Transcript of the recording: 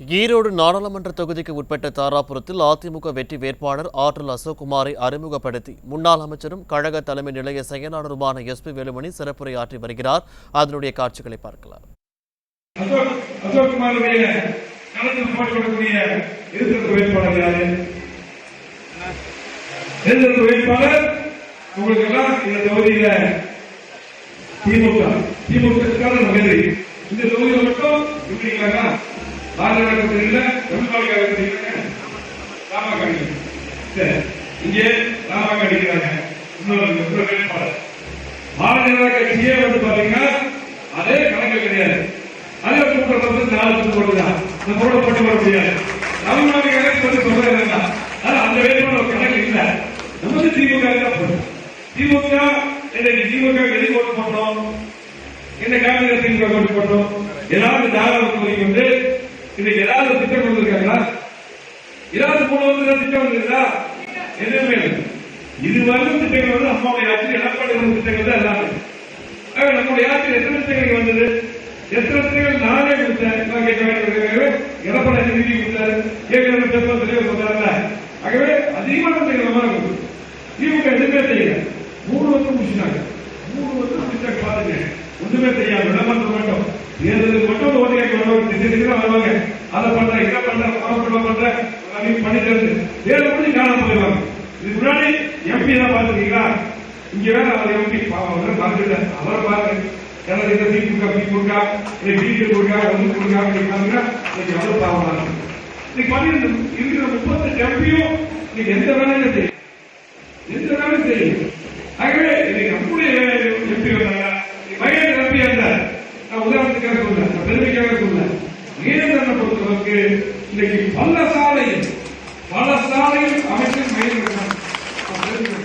ஈரோடு நாடாளுமன்ற தொகுதிக்கு உட்பட்ட தாராபுரத்தில் அதிமுக வெற்றி வேட்பாளர் ஆற்றல் அசோக்குமாரை அறிமுகப்படுத்தி முன்னாள் அமைச்சரும் கழக தலைமை நிலைய செயலாளருமான எஸ் பி வேலுமணி சிறப்புரையாற்றி வருகிறார். அதனுடைய காட்சிகளை பார்க்கலாம். வேட்பாளர் திமுக திமுக இந்த மட்டும் இப்படிங்களா பாரதிய கட்சியில தமிழ்நாடு கட்சியில சரி இங்கே ராம கட்சிக்கிறாங்க இன்னொரு வேட்பாளர் பாரதிய கட்சியே வந்து பாத்தீங்கன்னா அதே கணக்கு கிடையாது. அதே வந்து நாலு கூட்டம் போட்டுதான். இந்த போட போட்டு வர முடியாது. தமிழ்நாடு வந்து சொல்ல வேண்டாம் அந்த வேட்பாளர் கணக்கு இல்ல. திமுக தான் போடும் திமுக இன்னைக்கு திமுக எதுக்கு ஓட்டு போட்டோம். இந்த காங்கிரஸ் திமுக ஓட்டு போட்டோம். ஏதாவது தாராளம் வந்து இன்னைக்கு ஏதாவது திட்டம் வந்திருக்காங்களா? ஏதாவது மூணு வந்து திட்டம் வந்திருக்கா? எதுவுமே இல்லை. இது வரும் திட்டங்கள் வந்து அம்மாவுடைய ஆட்சி எடப்பாடி வரும் திட்டங்கள் தான் எல்லாமே. நம்முடைய ஆட்சியில் எத்தனை திட்டங்கள் வந்தது? எத்தனை திட்டங்கள் நானே கொடுத்தேன்? நான் கேட்க வேண்டிய எடப்பாடி நிதி கொடுத்தாரு. ஏற்கனவே பெருமாள் கொடுத்தாருல ஆகவே அதிகமான திட்டங்கள் நம்ம கொடுக்கும் எதுவுமே செய்யல. மூணு வருஷம் முடிச்சிட்டாங்க. மூணு வருஷம் முடிச்சாங்க பாருங்க ஒன்றுமே செய்யாம விடமாற்ற மட்டும். கேட்க வருவாங்க. அதை பண்ற இதை பண்ற பணப்பட பண்ற அப்படின்னு பண்ணி காணாம போயிடுவாங்க. இதுக்கு முன்னாடி எம்பி தான் பாத்துருக்கீங்களா இங்க வேற அவர் எம்பி பாவம் பார்த்துட்டு அவரை பாருங்க. எனக்கு இந்த திமுக திமுக கொடுக்கா கொடுக்கா அப்படின்னு இன்னைக்கு இன்னைக்கு இருக்கிற எம்பியும் இன்னைக்கு எந்த வேலையும் செய்யும் எந்த வேலையும் ஆகவே இன்னைக்கு நம்முடைய எம்பி வந்தாங்க மகேந்திர எம்பி இருந்தார் நான் உதாரணத்துக்காக சொல்றேன் பெருமைக்காக சொல்றேன். நீலகண்ணை பொறுத்தவரைக்கு இன்னைக்கு பல சாலையில் பல சாலையில் அமைச்சர் மேலும்